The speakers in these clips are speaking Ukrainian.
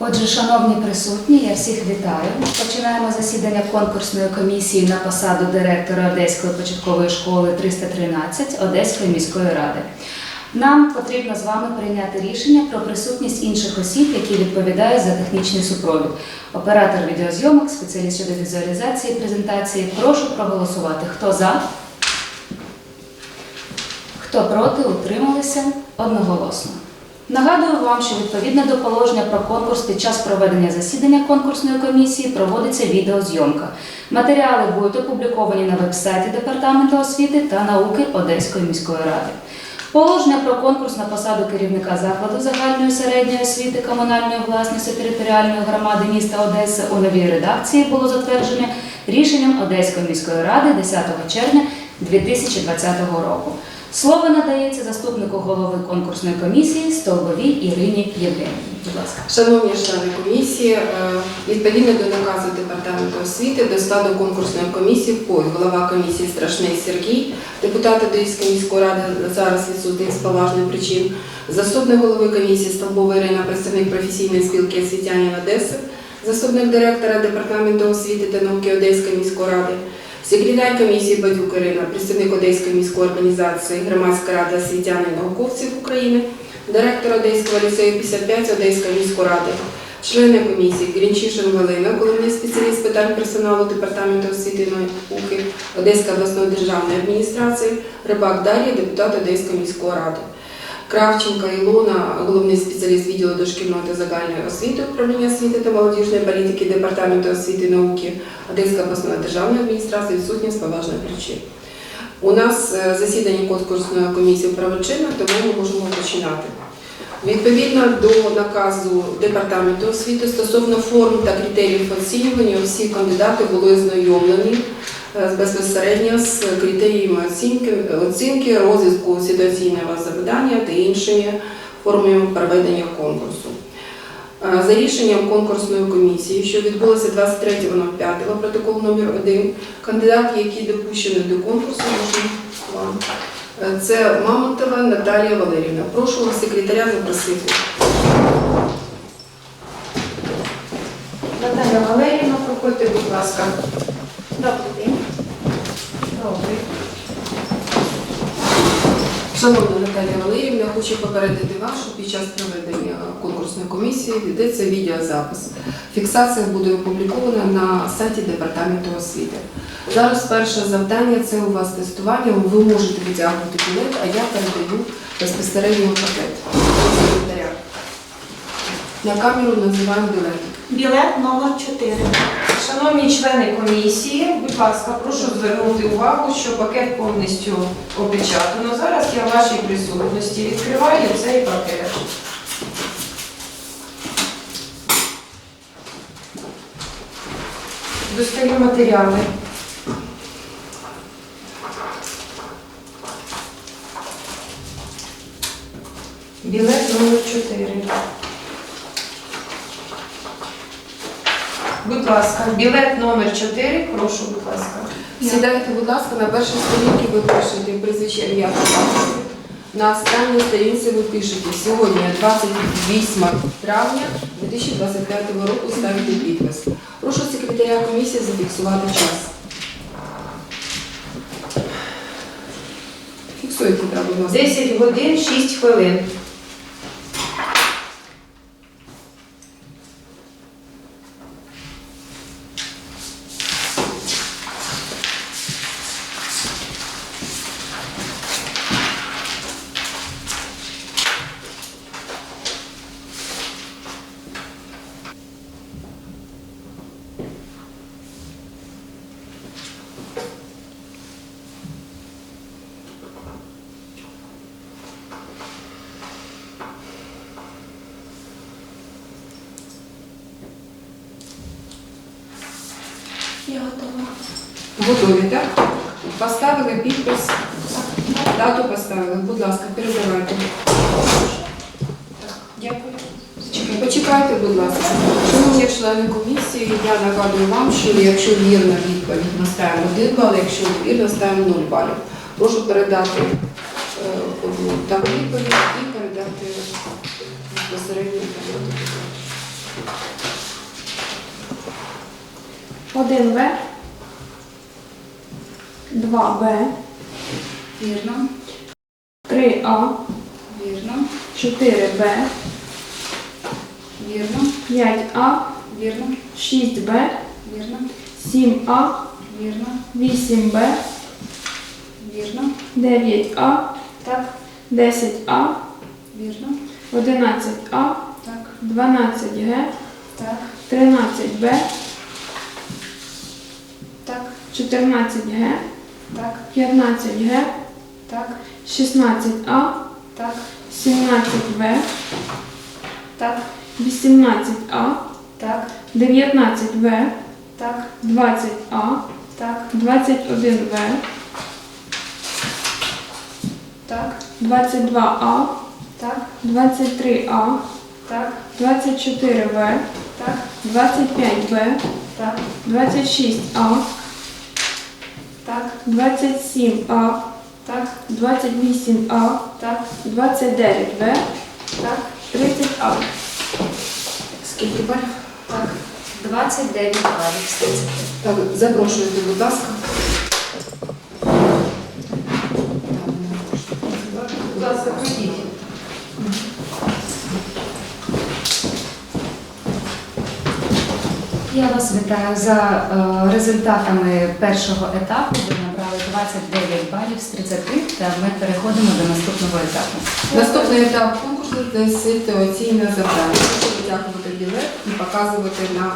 Отже, шановні присутні, я всіх вітаю. Починаємо засідання конкурсної комісії на посаду директора Одеської початкової школи 313 Одеської міської ради. Нам потрібно з вами прийняти рішення про присутність інших осіб, які відповідають за технічний супровід. Оператор відеозйомок, спеціаліст щодо візуалізації презентації. Прошу проголосувати. Хто за? Хто проти, утрималися одноголосно. Нагадую вам, що відповідно до положення про конкурс під час проведення засідання конкурсної комісії проводиться відеозйомка. Матеріали будуть опубліковані на веб-сайті Департаменту освіти та науки Одеської міської ради. Положення про конкурс на посаду керівника закладу загальної середньої освіти комунальної власності територіальної громади міста Одеси у новій редакції було затверджене рішенням Одеської міської ради 10 червня 2020 року. Слово надається заступнику голови конкурсної комісії Столбовій Ірині Євгенівні. Будь ласка. Шановні члени комісії, е, відповідно до наказу департаменту освіти до складу конкурсної комісії входить голова комісії Страшний Сергій, депутат Одеської міської ради зараз відсутній з поважних причин, заступник голови комісії Столбова Ірина, представник професійної спілки освітянин Одеси, заступник директора департаменту освіти та науки Одеської міської ради. Секретар комісії Бадюк Ірина, представник Одеської міської організації Громадська рада освітян і науковців України, директор Одеського ліцею 55 Одеської міської ради, члени комісії Грінчишин Галина, головний спеціаліст питань персоналу департаменту освіти і науки Одеської обласної державної адміністрації, Рибак Дар'я, депутат Одеської міської ради. Кравченка Ілона, головний спеціаліст відділу дошкільної та загальної освіти управління освіти та молодіжної політики департаменту освіти і науки Одеської обласної державної адміністрації з поважних причин. У нас е, засідання конкурсної комісії правочинне, тому ми можемо починати. Відповідно до наказу департаменту освіти стосовно форм та критеріїв оцінювання, всі кандидати були ознайомлені безпосередньо з критеріями оцінки, оцінки розвитку ситуаційного завдання та іншими формами проведення конкурсу. Е, За рішенням конкурсної комісії, що відбулося 23.05, протокол номер 1, кандидат, який допущений до конкурсу. Е, Це Мамонтова Наталія Валерівна. Прошу секретаря запросити. Наталя Валерівна, проходьте, будь ласка. Добрий день. Добре. Шановна Наталія Валерівна, хочу попередити вас, що під час проведення конкурсної комісії ведеться відеозапис. Фіксація буде опублікована на сайті департаменту освіти. Зараз перше завдання це у вас тестування. Ви можете витягнути білет, а я передаю безпосередньо пакет. На камеру називаємо білет. Білет номер 4. Шановні члени комісії, будь ласка, прошу звернути увагу, що пакет повністю опечатано. Зараз я в вашій присутності відкриваю цей пакет. Достаю матеріали. Білет номер 4. Будь ласка, білет номер 4, прошу, будь ласка. Сідайте, будь ласка, на першій сторінці ви пишете прізвище ім'я. На останній сторінці ви пишете сьогодні, 28 травня 2025 року, ставите підпис. Прошу секретаря комісії зафіксувати час. Фіксуйте, так, будь ласка. 10 годин 6 хвилин. так? Поставили підпис, дату поставили. Будь ласка, передавайте. Дякую. Почекайте, будь ласка. Шановні члени комісії, я нагадую вам, що якщо вірна відповідь, ми 1 бал, якщо вірно, ставимо 0 балів. Прошу передати е, там відповідь і передати безпосередньо. Один В. 2Б, Вірно. 3А, Вірно. 4Б, Вірно. 5А, Вірно. 6Б, Вірно. 7А, Вірно. 8Б, Вірно. 9А, Так. 10А, Вірно. 11А, Так. 12Г, Так. 13Б, Так. 14Г, Так. 15Г, Так. 16А, Так. 17В, Так. 18А, Так. 19В, Так. 20А, Так. 21В, Так. 22А, Так. 23А, Так. 24В, Так. 25Б, Так. 26А, Так. 27А, Так. 28А, Так. 29В, Так. 30А. Скільки балів? Так. 29 балів з 30. Так, запрошуйте, будь ласка. Будь ласка, пройдіть. Я вас вітаю за е, результатами першого етапу. Ви набрали 29 балів з 30, та ми переходимо до наступного етапу. Наступний етап конкурсу це ситуаційне завдання. Прошу витягувати білет і показувати на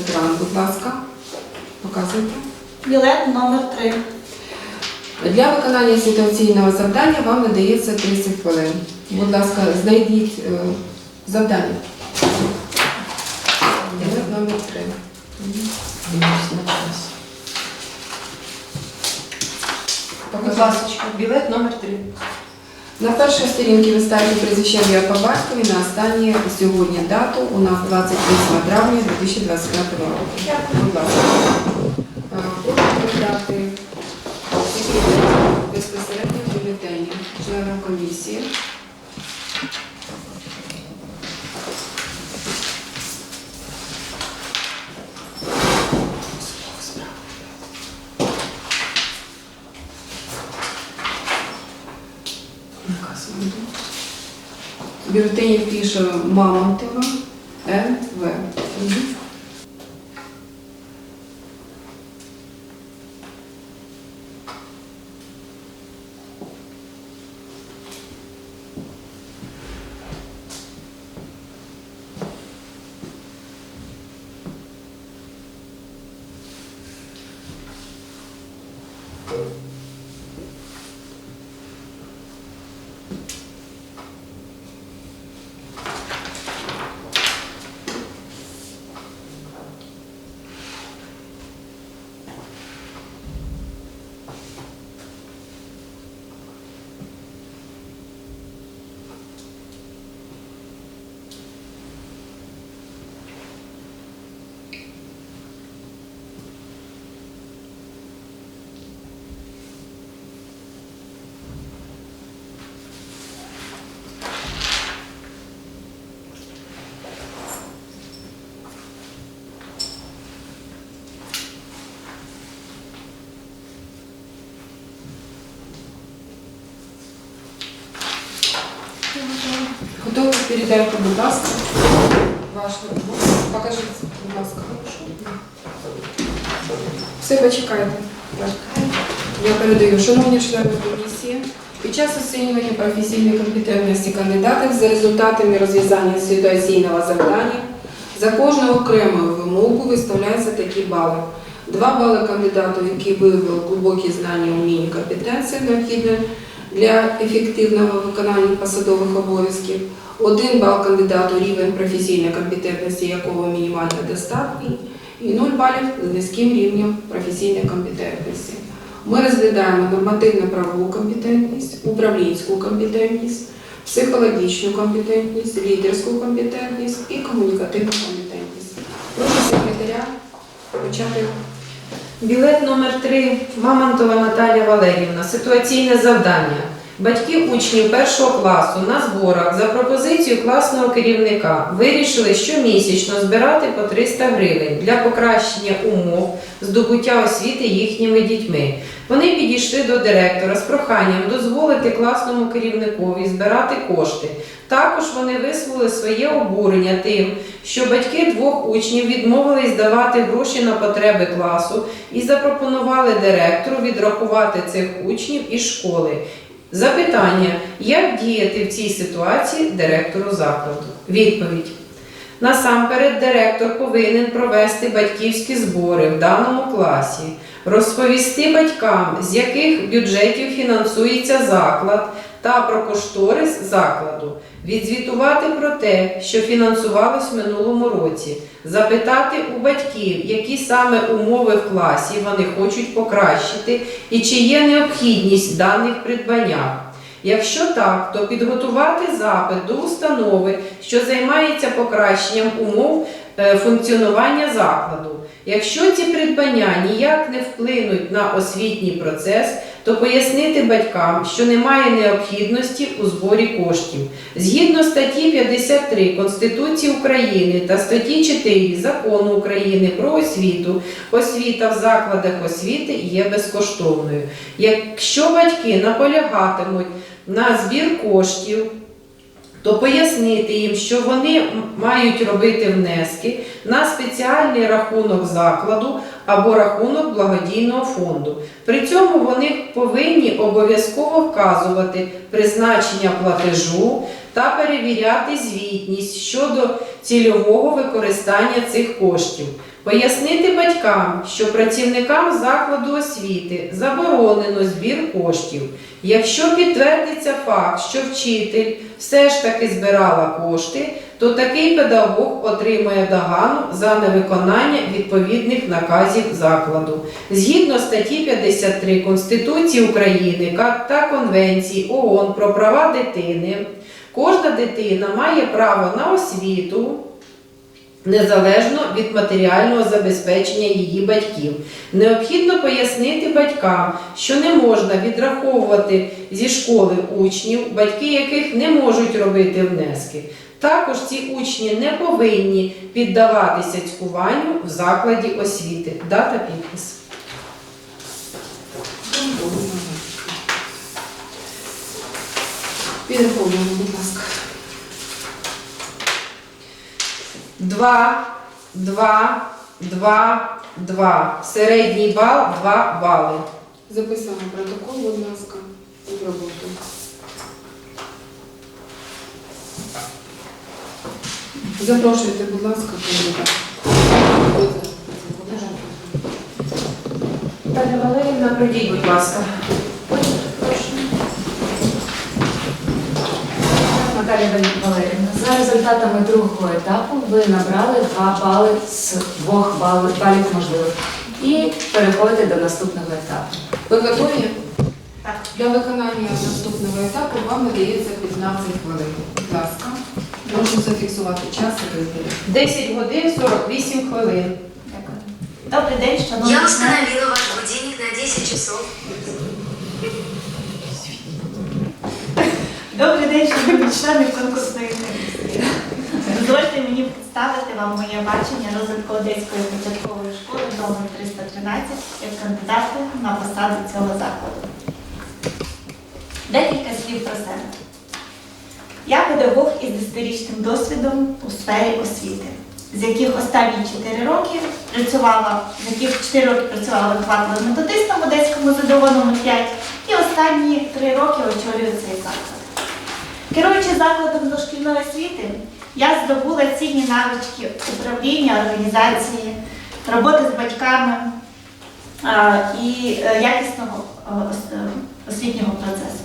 екран. Будь ласка, показуйте. Білет номер 3. Для виконання ситуаційного завдання вам надається 30 хвилин. Будь ласка, знайдіть е, завдання. Білет номер 3. Будь ласка, білет номер 3. На першій сторінці ви ставите прізвище ім'я по батькові, на останнє сьогодні дату. У нас 28 травня 2025 року. Будь ласка. Прошу передати секретарю безпосередньо бюлетені членам комісії. В бюлетені пише Мамонтова Н.В. Готові передайте, будь ласка, ваш вибор. Покажіть, будь ласка. Все, почекайте. Я передаю, шановні члени комісії, під час оцінювання професійної компетентності кандидатів за результатами розв'язання ситуаційного завдання за кожну окрему вимогу виставляються такі бали. Два бали кандидату, який виявив глибокі знання, уміння, компетенції, необхідні для ефективного виконання посадових обов'язків. Один бал кандидату рівень професійної компетентності, якого мінімально достатній, і 0 балів з низьким рівнем професійної компетентності. Ми розглядаємо нормативно-правову компетентність, управлінську компетентність, психологічну компетентність, лідерську компетентність і комунікативну компетентність. Прошу секретаря почати. Білет номер 3 Мамонтова Наталія Валерівна. Ситуаційне завдання. Батьки учнів першого класу на зборах за пропозицією класного керівника вирішили щомісячно збирати по 300 гривень для покращення умов здобуття освіти їхніми дітьми. Вони підійшли до директора з проханням дозволити класному керівникові збирати кошти. Також вони висловили своє обурення тим, що батьки двох учнів відмовились давати гроші на потреби класу і запропонували директору відрахувати цих учнів із школи. Запитання, як діяти в цій ситуації директору закладу? Відповідь. Насамперед, директор повинен провести батьківські збори в даному класі, розповісти батькам, з яких бюджетів фінансується заклад та про кошторис закладу, відзвітувати про те, що фінансувалось в минулому році, запитати у батьків, які саме умови в класі вони хочуть покращити і чи є необхідність даних придбаннях. Якщо так, то підготувати запит до установи, що займається покращенням умов е, функціонування закладу. Якщо ці придбання ніяк не вплинуть на освітній процес, то пояснити батькам, що немає необхідності у зборі коштів. Згідно статті 53 Конституції України та статті 4 Закону України про освіту, освіта в закладах освіти є безкоштовною. Якщо батьки наполягатимуть на збір коштів, то пояснити їм, що вони мають робити внески на спеціальний рахунок закладу або рахунок благодійного фонду. При цьому вони повинні обов'язково вказувати призначення платежу та перевіряти звітність щодо цільового використання цих коштів. Пояснити батькам, що працівникам закладу освіти заборонено збір коштів. Якщо підтвердиться факт, що вчитель все ж таки збирала кошти, то такий педагог отримує догану за невиконання відповідних наказів закладу. Згідно статті 53 Конституції України та Конвенції ООН про права дитини, кожна дитина має право на освіту. Незалежно від матеріального забезпечення її батьків, необхідно пояснити батькам, що не можна відраховувати зі школи учнів, батьки яких не можуть робити внески. Також ці учні не повинні піддаватися цькуванню в закладі освіти. Дата підпис. Підраховуємо, будь ласка. Два, два, два, два. Середній бал 2 бали. Записуємо протокол, будь ласка, в роботу. Запрошуйте, будь ласка, кандидата. Наталя Валерівна, прийдіть, будь ласка. Наталія Валерівна, за результатами другого етапу ви набрали 2 бали з 2 бали, балів можливих і переходите до наступного етапу. Ви готові? Так. Для виконання наступного етапу вам надається 15 хвилин. Будь ласка, прошу зафіксувати час і вибори. 10 годин 48 хвилин. Дякую. Добрий день, шановні. Я члени. установила ваш будильник на 10 часов. Добрий день, шановні члени конкурсної комісії. Дозвольте мені представити вам моє бачення розвитку Одеської початкової школи номер 313 як кандидата на посаду цього закладу. Декілька слів про себе. Я педагог із 10-річним досвідом у сфері освіти, з яких останні 4 роки працювала, з яких 4 роки працювала вихователем методистом в Одеському задоволеному 5 і останні 3 роки очолюю цей заклад. Керуючи закладом дошкільної освіти, я здобула цінні навички управління, організації, роботи з батьками і е, якісного е, е, освітнього процесу.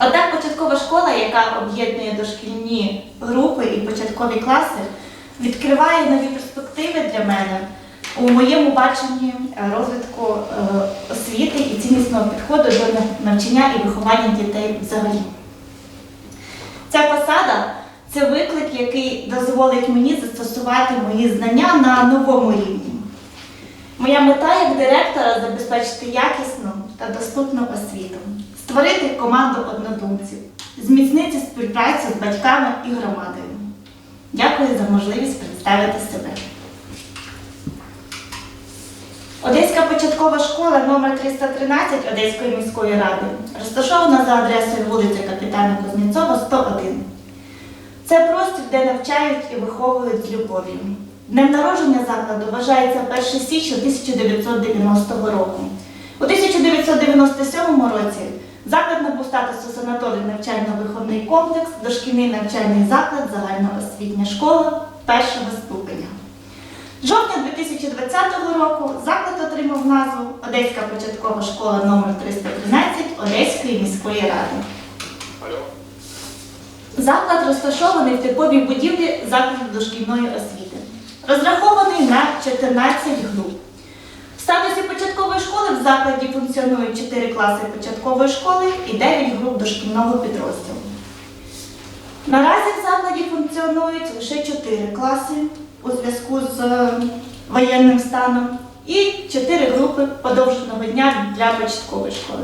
Однак початкова школа, яка об'єднує дошкільні групи і початкові класи, відкриває нові перспективи для мене у моєму баченні розвитку освіти і ціннісного підходу до навчання і виховання дітей взагалі. Ця посада це виклик, який дозволить мені застосувати мої знання на новому рівні. Моя мета як директора забезпечити якісну та доступну освіту, створити команду однодумців, зміцнити співпрацю з батьками і громадою. Дякую за можливість представити себе. Одеська початкова школа номер 313 Одеської міської ради розташована за адресою вулиця Капітана Кузнєцова, 101. Це простір, де навчають і виховують з любов'ю. Днем народження закладу вважається 1 січня 1990 року. У 1997 році заклад набув статусу санаторій навчально-виховний комплекс, дошкільний навчальний заклад, загальноосвітня школа першого ступеня. З жовтня 2020 року заклад отримав назву Одеська початкова школа номер 313 Одеської міської ради. Заклад розташований в типовій будівлі закладу дошкільної освіти. Розрахований на 14 груп. В статусі початкової школи в закладі функціонують 4 класи початкової школи і 9 груп дошкільного підрозділу. Наразі в закладі функціонують лише 4 класи у зв'язку з е, воєнним станом і 4 групи подовженого дня для початкової школи,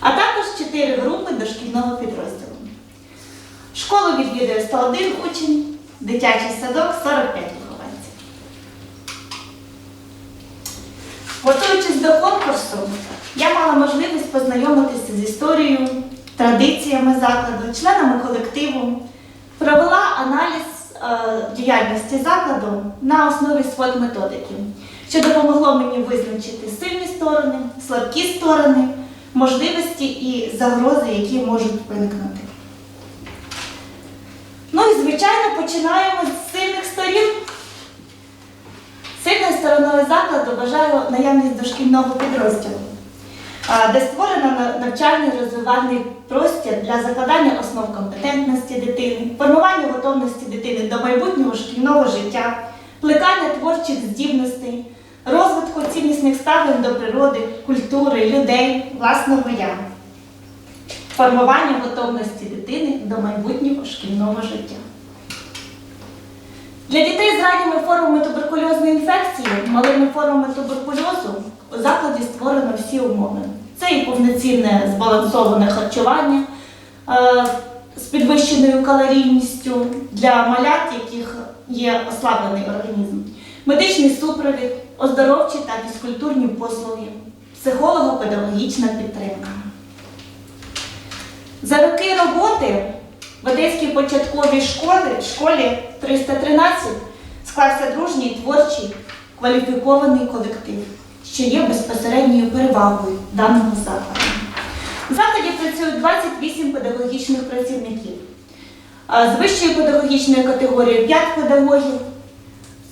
а також 4 групи дошкільного підрозділу. Школу відвідує 101 учень, дитячий садок 45 вихованців. Готуючись до конкурсу, я мала можливість познайомитися з історією, традиціями закладу, членами колективу, провела аналіз діяльності закладу на основі свод методики, що допомогло мені визначити сильні сторони, слабкі сторони, можливості і загрози, які можуть виникнути. Ну і звичайно починаємо з сильних сторін. Сильною стороною закладу вважаю наявність дошкільного підрозділу, де створено навчальний розвивальний простір для закладання основ компетентності дитини, формування готовності дитини до майбутнього шкільного життя, плекання творчих здібностей, розвитку ціннісних ставлень до природи, культури, людей, власного я, формування готовності дитини до майбутнього шкільного життя. Для дітей з ранніми формами туберкульозної інфекції, малими формами туберкульозу у закладі створено всі умови. Це і повноцінне збалансоване харчування е, з підвищеною калорійністю для малят, яких є ослаблений організм, медичний супровід, оздоровчі та фізкультурні послуги, психолого-педагогічна підтримка. За роки роботи в Одеській початковій школі, школі 313 склався дружній творчий кваліфікований колектив, що є безпосередньою перевагою даного закладу. В закладі працюють 28 педагогічних працівників. З вищою педагогічною категорією 5 педагогів,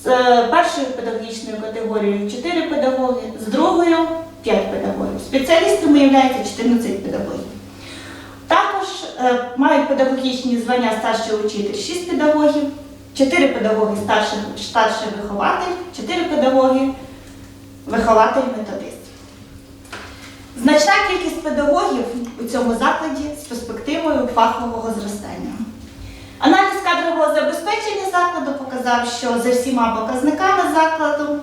з е, першою педагогічною категорією 4 педагоги, з другою 5 педагогів. Спеціалістами є 14 педагогів. Також е, мають педагогічні звання старший учитель 6 педагогів, 4 педагоги старший, старший вихователь, 4 педагоги вихователь методист. Значна кількість педагогів у цьому закладі з перспективою фахового зростання. Аналіз кадрового забезпечення закладу показав, що за всіма показниками закладу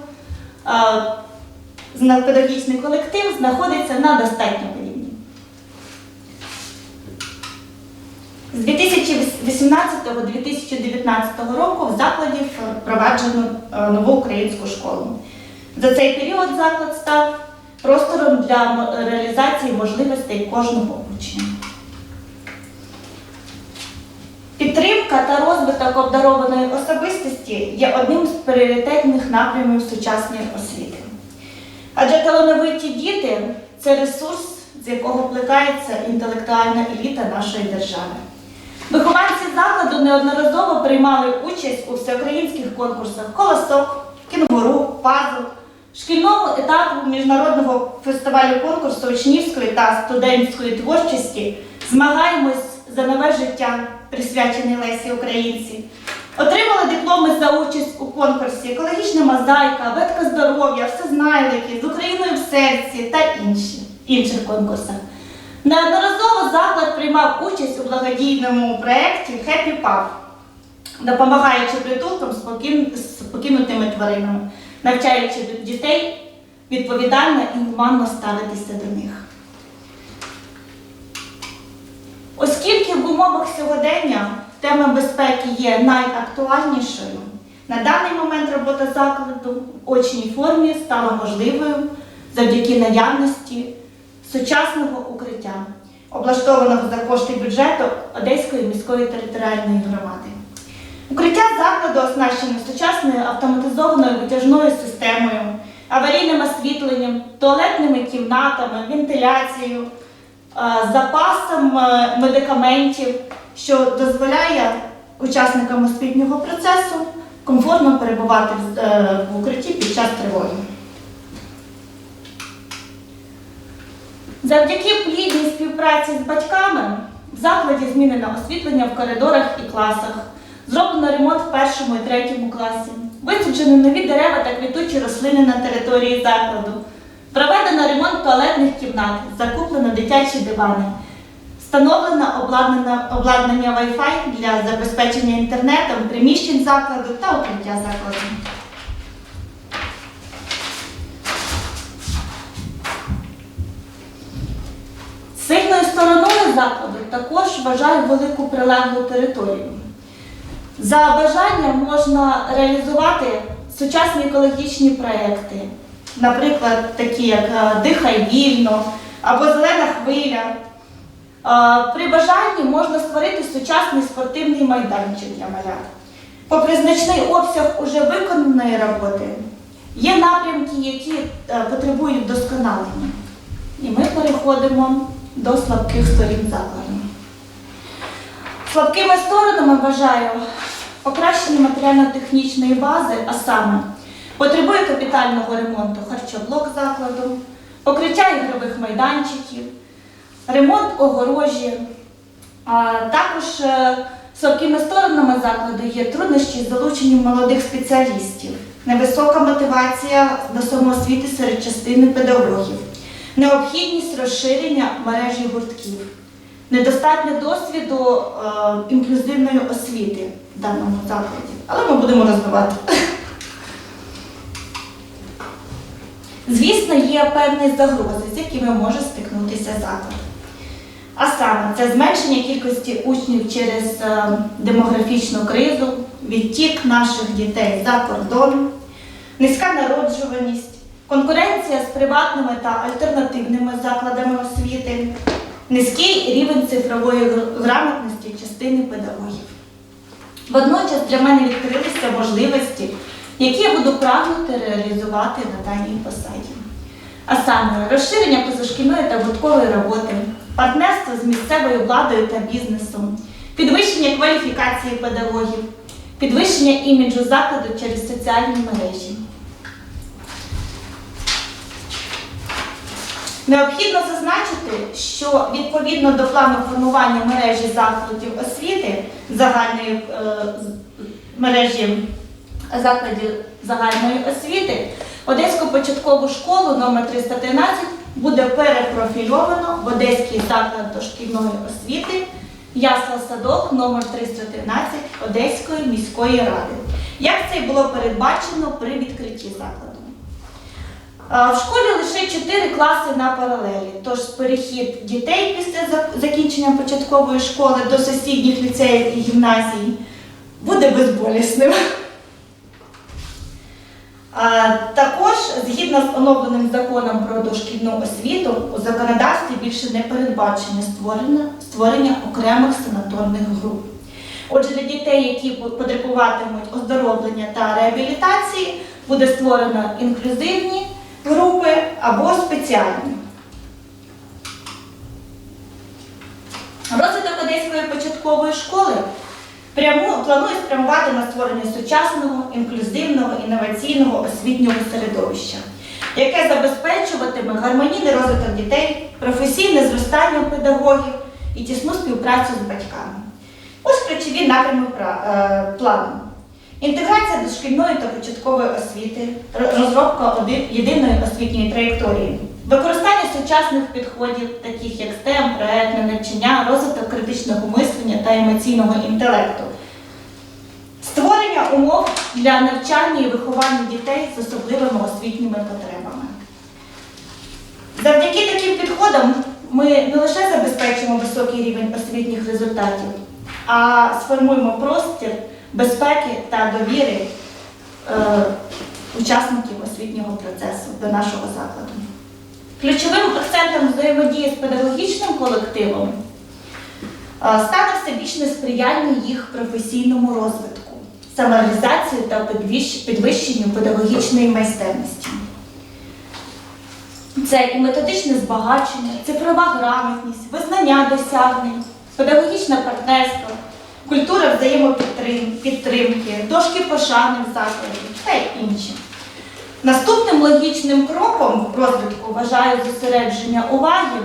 е, педагогічний колектив знаходиться на достатньому рівні. З 2018-2019 року в закладі впроваджено е, нову українську школу. За цей період заклад став простором для реалізації можливостей кожного учня. Підтримка та розвиток обдарованої особистості є одним з пріоритетних напрямів сучасної освіти. Адже талановиті діти це ресурс, з якого плекається інтелектуальна еліта нашої держави. Вихованці закладу неодноразово приймали участь у всеукраїнських конкурсах Колосок, Кінгуру, Пазл, шкільному етапу міжнародного фестивалю конкурсу учнівської та студентської творчості Змагаємось за нове життя, присвячений Лесі Українці. Отримали дипломи за участь у конкурсі Екологічна мозаїка, Ветка здоров'я, Всезнайлики, з Україною в серці та інші, інших конкурсах. Неодноразово заклад приймав участь у благодійному проєкті Happy Pup, допомагаючи притулкам з покин- з покинутими тваринами, навчаючи дітей відповідально і гуманно ставитися до них. Оскільки в умовах сьогодення тема безпеки є найактуальнішою, на даний момент робота закладу в очній формі стала можливою завдяки наявності сучасного укриття, облаштованого за кошти бюджету Одеської міської територіальної громади. Укриття закладу оснащено сучасною автоматизованою витяжною системою, аварійним освітленням, туалетними кімнатами, вентиляцією, е, запасом е, медикаментів, що дозволяє учасникам освітнього процесу комфортно перебувати е, в укритті під час тривоги. Завдяки плідній співпраці з батьками в закладі змінено освітлення в коридорах і класах, зроблено ремонт в першому і третьому класі, висаджено нові дерева та квітучі рослини на території закладу, проведено ремонт туалетних кімнат, закуплено дитячі дивани, встановлено обладнання, Wi-Fi для забезпечення інтернетом приміщень закладу та укриття закладу. Сильною стороною закладу також вважаю велику прилеглу територію. За бажанням можна реалізувати сучасні екологічні проекти, наприклад, такі як е, Дихай вільно або Зелена хвиля. Е, При бажанні можна створити сучасний спортивний майданчик для малят. Попри значний обсяг уже виконаної роботи, є напрямки, які е, потребують вдосконалення. І ми переходимо до слабких сторін закладу. Слабкими сторонами вважаю покращення матеріально-технічної бази, а саме потребує капітального ремонту харчоблок закладу, покриття ігрових майданчиків, ремонт огорожі. А також е, слабкими сторонами закладу є труднощі з залученням молодих спеціалістів, невисока мотивація до самоосвіти серед частини педагогів, необхідність розширення мережі гуртків, недостатньо досвіду е, інклюзивної освіти в даному закладі. Але ми будемо розвивати. Звісно, є певні загрози, з якими може стикнутися заклад. А саме це зменшення кількості учнів через е, демографічну кризу, відтік наших дітей за кордон, низька народжуваність, конкуренція з приватними та альтернативними закладами освіти, низький рівень цифрової грамотності частини педагогів. Водночас для мене відкрилися можливості, які я буду прагнути реалізувати на даній посаді. А саме розширення позашкільної та гурткової роботи, партнерство з місцевою владою та бізнесом, підвищення кваліфікації педагогів, підвищення іміджу закладу через соціальні мережі. Необхідно зазначити, що відповідно до плану формування мережі закладів освіти загальної е, мережі закладів загальної освіти Одеську початкову школу номер 313 буде перепрофільовано в Одеський заклад дошкільної освіти Ясла Садок номер 313 Одеської міської ради. Як це й було передбачено при відкритті закладу? А, В школі лише 4 класи на паралелі, тож перехід дітей після закінчення початкової школи до сусідніх ліцеїв і гімназій буде безболісним. Також, згідно з оновленим законом про дошкільну освіту, у законодавстві більше не передбачено створення, створення окремих санаторних груп. Отже, для дітей, які потребуватимуть оздоровлення та реабілітації, буде створено інклюзивні групи або спеціальні. Розвиток Одеської початкової школи пряму планує спрямувати на створення сучасного, інклюзивного, інноваційного освітнього середовища, яке забезпечуватиме гармонійний розвиток дітей, професійне зростання педагогів і тісну співпрацю з батьками. Ось ключові напрями е, плану. Інтеграція дошкільної та початкової освіти, розробка єдиної освітньої траєкторії, використання сучасних підходів, таких як STEM, проектне навчання, розвиток критичного мислення та емоційного інтелекту, створення умов для навчання і виховання дітей з особливими освітніми потребами. Завдяки таким підходам ми не лише забезпечимо високий рівень освітніх результатів, а сформуємо простір безпеки та довіри е, учасників освітнього процесу до нашого закладу. Ключовим акцентом взаємодії з педагогічним колективом е, стане всебічне сприяння їх професійному розвитку, самореалізації та підвищенню педагогічної майстерності. Це і методичне збагачення, цифрова грамотність, визнання досягнень, педагогічне партнерство, культура взаємопідтримки, дошки пошани в закладі та й інші. Наступним логічним кроком розвитку вважаю зосередження уваги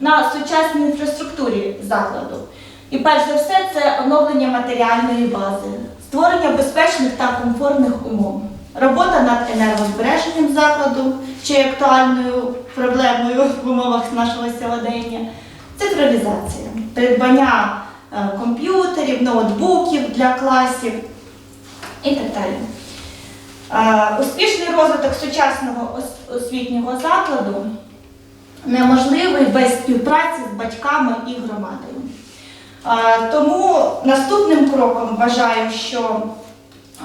на сучасній інфраструктурі закладу. І перш за все це оновлення матеріальної бази, створення безпечних та комфортних умов, робота над енергозбереженням закладу, чи є актуальною проблемою в умовах нашого сьогодення, цифровізація, придбання комп'ютерів, ноутбуків для класів і так далі. Е, Успішний розвиток сучасного освітнього закладу неможливий без співпраці з батьками і громадою. Е, Тому наступним кроком вважаю, що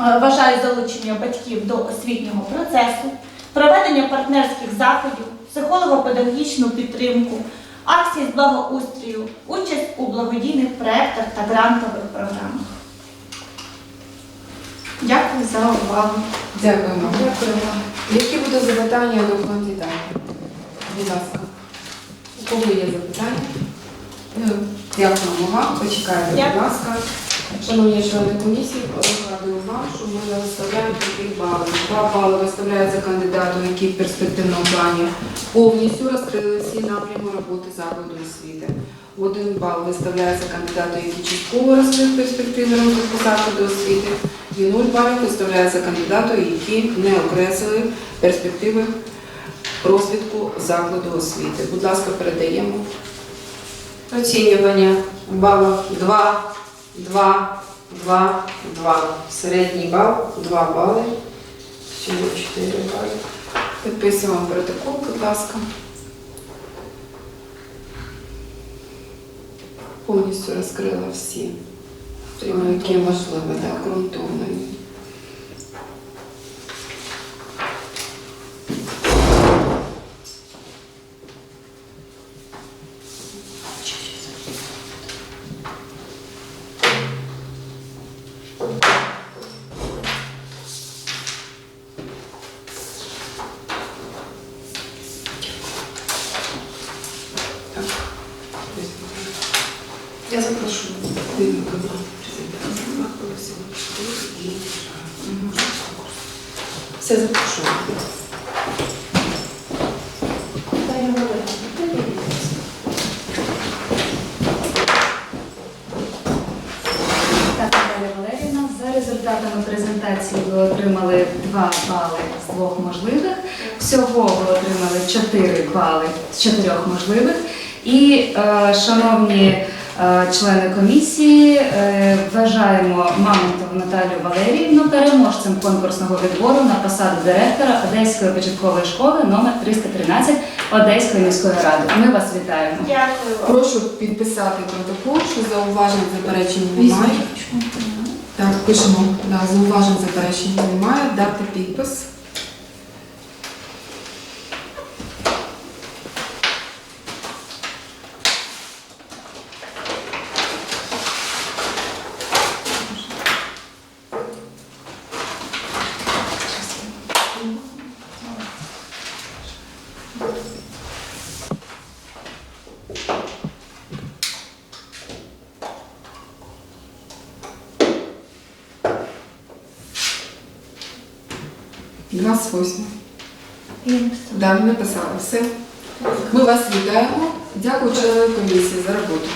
е, вважаю залучення батьків до освітнього процесу, проведення партнерських заходів, психолого-педагогічну підтримку, акцій з благоустрою, участь у благодійних проєктах та грантових програмах. Дякую за увагу. Дякуємо. Дякуємо. Які будуть запитання до кандидатів? Будь ласка. У кого є запитання? Дякуємо вам. Почекайте, будь ласка. Шановні члени комісії, нагадую вам, що ми виставляємо таких балів. Два бали виставляються кандидату, які в перспективному плані повністю розкрили всі напрями роботи закладу освіти. Один бал виставляється кандидату, який частково розкрив перспективи розвитку закладу освіти. І нуль балів виставляється кандидату, які не окреслили перспективи розвитку закладу освіти. Будь ласка, передаємо. Оцінювання балів 2, 2, 2, 2. Середній бал 2 бали. Всього 4 бали. Підписуємо протокол, будь ласка. Повністю розкрила всі, які можливо, так, ґрунтовно. Я запрошую. Все запрошую. Так, Наталя Валерівна, за результатами презентації ви отримали 2 бали з двох можливих. Всього ви отримали 4 бали з чотирьох можливих. І, е, шановні е, члени комісії, е, вважаємо Мамонтову Наталію Валеріївну переможцем конкурсного відбору на посаду директора Одеської початкової школи номер 313 Одеської міської ради. Ми вас вітаємо. Дякую. Прошу підписати протокол, що зауважень заперечень немає. Так, пишемо. Да, зауважень заперечень немає. Дати підпис. Все. Ми вас вітаємо. Дякую членам комісії за роботу.